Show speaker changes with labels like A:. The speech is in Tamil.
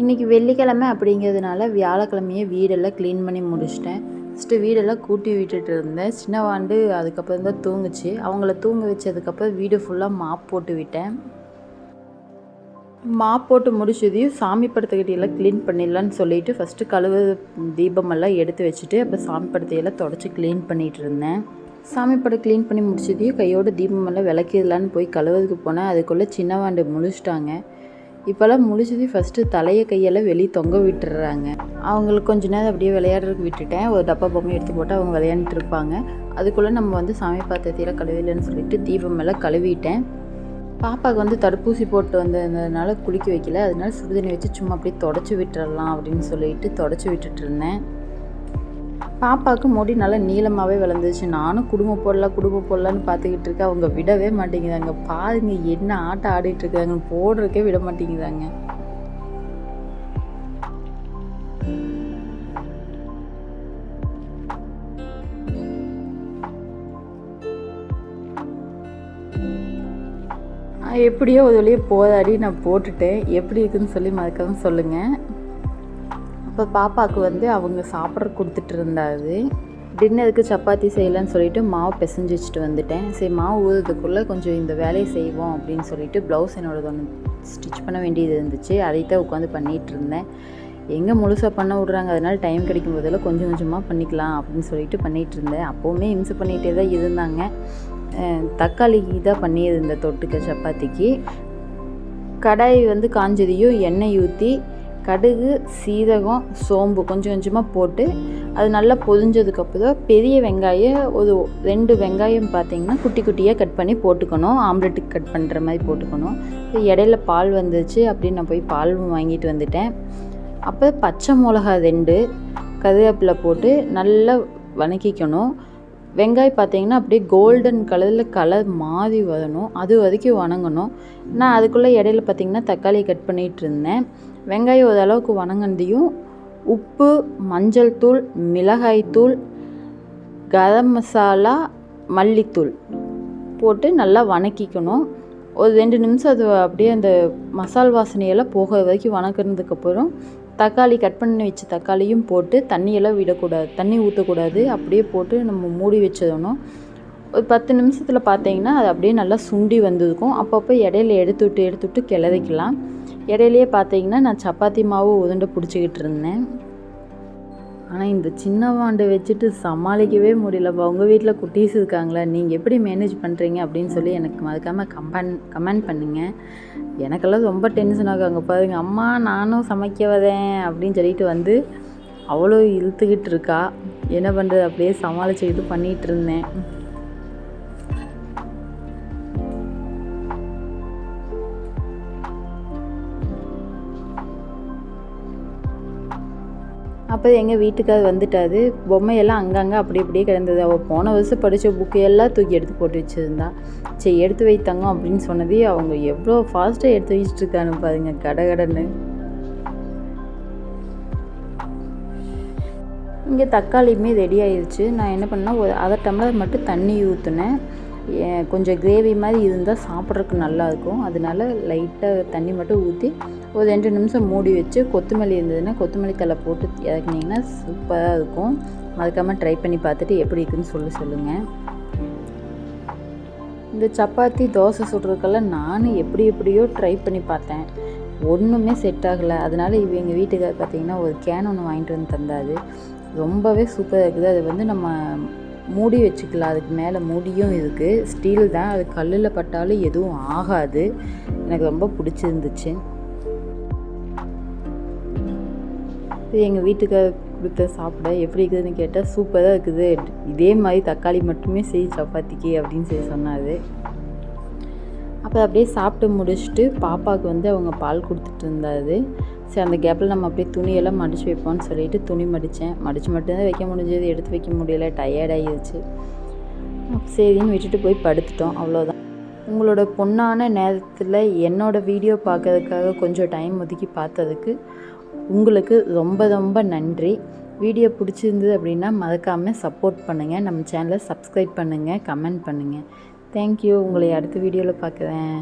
A: இன்றைக்கி வெள்ளிக்கிழமை அப்படிங்கிறதுனால வியாழக்கிழமையே வீடெல்லாம் க்ளீன் பண்ணி முடிச்சிட்டேன். ஃபஸ்ட்டு வீடெல்லாம் கூட்டி விட்டுட்டு இருந்தேன். சின்ன வாண்டு அதுக்கப்புறம் தான் தூங்குச்சு. அவங்கள தூங்க வச்சதுக்கப்புறம் வீடு ஃபுல்லாக மாப் போட்டு விட்டேன். மாப் போட்டு முடிச்சதையும் சாமி படத்துக்கிட்டையெல்லாம் க்ளீன் பண்ணிடலான்னு சொல்லிட்டு ஃபஸ்ட்டு கழுவு தீபமெல்லாம் எடுத்து வச்சுட்டு அப்புறம் சாமி படத்தையெல்லாம் தொடச்சி க்ளீன் பண்ணிகிட்டு இருந்தேன். சாமி படம் க்ளீன் பண்ணி முடிச்சதையும் கையோட தீபமெல்லாம் விளக்கிடலான்னு போய் கழுவுறதுக்கு போனேன். அதுக்குள்ளே சின்ன வாண்டு முழிச்சிட்டாங்க. இப்போல்லாம் முழிச்சதையும் ஃபஸ்ட்டு தலையை கையெல்லாம் வெளியே தொங்க விட்டுறாங்க. அவங்களுக்கு கொஞ்ச நேரம் அப்படியே விளையாடுறதுக்கு விட்டுட்டேன். ஒரு டப்பா பொம்மை எடுத்து போட்டு அவங்க விளையாண்டுட்டு இருப்பாங்க. அதுக்குள்ளே நம்ம வந்து சாமி பாத்திரத்தையெல்லாம் கழுவிலன்னு சொல்லிட்டு தீபம் எல்லாம் கழுவிட்டேன். பாப்பாவுக்கு வந்து தடுப்பூசி போட்டு வந்ததுனால குளிக்க வைக்கல. அதனால சுடுதண்ணி வச்சு சும்மா அப்படியே தொடச்சி விட்டுறலாம் அப்படின்னு சொல்லிட்டு தொடச்சி விட்டுட்டு இருந்தேன். பாப்பாவுக்கு முடி நல்லா நீளமாகவே விளந்துச்சு நானும் குடும்ப போடலாம் குடும்ப போடலான்னு பார்த்துக்கிட்டு இருக்கேன். அவங்க விடவே மாட்டேங்கிறாங்க பாருங்க என்ன ஆட்டம் ஆடிட்டு இருக்காங்க. போடுறதுக்கே விட மாட்டேங்கிறாங்க எப்படியோ ஒரு வழியே போதாடி நான் போட்டுட்டேன். எப்படி இருக்குன்னு சொல்லி மறக்காம சொல்லுங்கள் அப்போ பாப்பாவுக்கு வந்து அவங்க சாப்பிட்ற கொடுத்துட்டு இருந்தாரு. டின்னருக்கு சப்பாத்தி செய்யலான்னு சொல்லிட்டு மாவு பிசைஞ்சு வச்சுட்டு வந்துட்டேன். சரி மாவு ஊதுறதுக்குள்ளே கொஞ்சம் இந்த வேலையை செய்வோம் அப்படின்னு சொல்லிட்டு ப்ளவுஸ் என்னோடது ஒன்று ஸ்டிச் பண்ண வேண்டியது இருந்துச்சு. அதைத்தான் தான் உட்காந்து பண்ணிகிட்டு இருந்தேன். எங்கே முழுசாக பண்ண விட்றாங்க? அதனால் டைம் கிடைக்கும் போதெல்லாம் கொஞ்சம் கொஞ்சமாக பண்ணிக்கலாம் அப்படின்னு சொல்லிட்டு பண்ணிகிட்டு இருந்தேன். அப்போவுமே இம்சு பண்ணிகிட்டே தான் இருந்தாங்க. தக்காளி தான் பண்ணியிருந்தேன் தொட்டுக்க சப்பாத்திக்கு. கடாய் வந்து காஞ்சதையும் எண்ணெய் ஊற்றி கடுகு சீரகம் சோம்பு கொஞ்சம் கொஞ்சமாக போட்டு அது நல்லா பொதிஞ்சதுக்கப்புறம் பெரிய வெங்காயம் ஒரு ரெண்டு வெங்காயம் பார்த்திங்கன்னா குட்டி குட்டியாக கட் பண்ணி போட்டுக்கணும். ஆம்லெட்டுக்கு கட் பண்ணுற மாதிரி போட்டுக்கணும். இடையில பால் வந்துச்சு அப்படின்னு நான் போய் பால் வாங்கிட்டு வந்துட்டேன். அப்போ பச்சை மிளகா ரெண்டு கருவேப்பிலை போட்டு நல்லா வணக்கிக்கணும். வெங்காயம் பார்த்தீங்கன்னா அப்படியே கோல்டன் கலரில் கலர் மாறி வரணும். அது வரைக்கும் வணங்கணும். நான் அதுக்குள்ளே இடையில பார்த்தீங்கன்னா தக்காளி கட் பண்ணிகிட்டு இருந்தேன். வெங்காயம் ஓரளவுக்கு வணங்கினதையும் உப்பு மஞ்சள் தூள் மிளகாய்த்தூள் கரம் மசாலா மல்லித்தூள் போட்டு நல்லா வணக்கிக்கணும். ஒரு ரெண்டு நிமிஷம் அது அப்படியே அந்த மசால் வாசனையெல்லாம் போகிற வரைக்கும் வணக்கினதுக்கப்புறம் தக்காளி கட் பண்ணி வச்ச தக்காளியும் போட்டு தண்ணியெல்லாம் விடக்கூடாது தண்ணி ஊற்றக்கூடாது அப்படியே போட்டு நம்ம மூடி வச்சிடணும். ஒரு பத்து நிமிஷத்தில் பார்த்தீங்கன்னா அது அப்படியே நல்லா சுண்டி வந்திருக்கும். அப்பப்போ இடையில எடுத்து விட்டு எடுத்து விட்டு கிளறிக்கலாம். இடையிலே பார்த்தீங்கன்னா நான் சப்பாத்தி மாவு உதண்டை பிடிச்சிக்கிட்டு இருந்தேன். ஆனால் இந்த சின்ன வாண்டை வச்சுட்டு சமாளிக்கவே முடியலப்பா உங்கள் வீட்டில் குட்டீஸ் இருக்காங்களா? நீங்கள் எப்படி மேனேஜ் பண்ணுறீங்க அப்படின்னு சொல்லி எனக்கு மறக்காமல் கம்பன் கமெண்ட் பண்ணுங்கள் எனக்கெல்லாம் ரொம்ப டென்ஷன் ஆகும் அங்கே பாருங்க அம்மா நானும் சமைக்க வரேன் அப்படின்னு சொல்லிட்டு வந்து அவ்வளோ இழுத்துக்கிட்டு இருக்கா. என்ன பண்ணுறது அப்படியே சமாளிச்சுக்கிட்டு பண்ணிகிட்டு இருந்தேன். அப்போ எங்கள் வீட்டுக்கார் வந்துட்டாரு. பொம்மையெல்லாம் அங்கங்கே அப்படி அப்படியே கிடந்தது. அவள் போன வருஷம் படித்த புக்கு எல்லாம் தூக்கி எடுத்து போட்டு வச்சுருந்தா. சரி எடுத்து வைத்தாங்க அப்படின்னு சொன்னதே அவங்க எவ்வளோ ஃபாஸ்ட்டாக எடுத்து வச்சுட்டு இருக்கான்னு பாருங்க கடகடன்னு இங்கே தக்காளியுமே ரெடி ஆயிடுச்சு நான் என்ன பண்ணேன் ஒரு அரை டம்ளர் மட்டும் தண்ணி ஊற்றுனேன். கொஞ்சம் கிரேவி மாதிரி இருந்தால் சாப்பிட்றதுக்கு நல்லாயிருக்கும். அதனால லைட்டாக தண்ணி மட்டும் ஊற்றி ஒரு ரெண்டு நிமிஷம் மூடி வச்சு கொத்தமல்லி இருந்ததுன்னா கொத்தமல்லி தலை போட்டு இறக்குனிங்கன்னா சூப்பராக இருக்கும். மறக்காமல் ட்ரை பண்ணி பார்த்துட்டு எப்படி இருக்குன்னு சொல்லி சொல்லுங்கள் இந்த சப்பாத்தி தோசை சுடுறதுக்கெல்லாம் நானும் எப்படி எப்படியோ ட்ரை பண்ணி பார்த்தேன். ஒன்றுமே செட் ஆகலை. அதனால் இவ எங்கள் வீட்டுக்கார் பார்த்தீங்கன்னா ஒரு கேன் ஒன்று வாங்கிட்டு வந்து தந்தாது ரொம்பவே சூப்பராக இருக்குது. அது வந்து நம்ம மூடி வச்சுக்கலாம். அதுக்கு மேலே மூடியும் இருக்குது ஸ்டீல் தான். அது கல்லில் பட்டாலும் எதுவும் ஆகாது. எனக்கு ரொம்ப பிடிச்சிருந்துச்சு. இது எங்கள் வீட்டுக்கு கொடுத்த சாப்பிட எப்படி இருக்குதுன்னு கேட்டால் சூப்பராக இருக்குது. இதே மாதிரி தக்காளி மட்டுமே செய் சப்பாத்திக்கு அப்படின்னு சொல்லி சொன்னார். அப்போ அப்படியே சாப்பிட்டு முடிச்சுட்டு பாப்பாவுக்கு வந்து அவங்க பால் கொடுத்துட்டு இருந்தாரு. சரி அந்த கேப்பில் நம்ம அப்படியே துணியெல்லாம் மடித்து வைப்போம்னு சொல்லிட்டு துணி மடித்தேன். மடித்து மட்டும்தான் வைக்க முடிஞ்சது எடுத்து வைக்க முடியல டயர்டாகிடுச்சு சரின்னு விட்டுட்டு போய் படுத்துட்டோம் அவ்வளோதான் உங்களோட பொண்ணான நேரத்தில் என்னோடய வீடியோ பார்க்கறதுக்காக கொஞ்சம் டைம் ஒதுக்கி பார்த்ததுக்கு உங்களுக்கு ரொம்ப ரொம்ப நன்றி. வீடியோ பிடிச்சிருந்தது அப்படின்னா மறக்காமல் சப்போர்ட் பண்ணுங்கள் நம்ம சேனலை சப்ஸ்கிரைப் பண்ணுங்கள் கமெண்ட் பண்ணுங்கள் தேங்க்யூ உங்களை அடுத்த வீடியோவில் பார்க்குறேன்.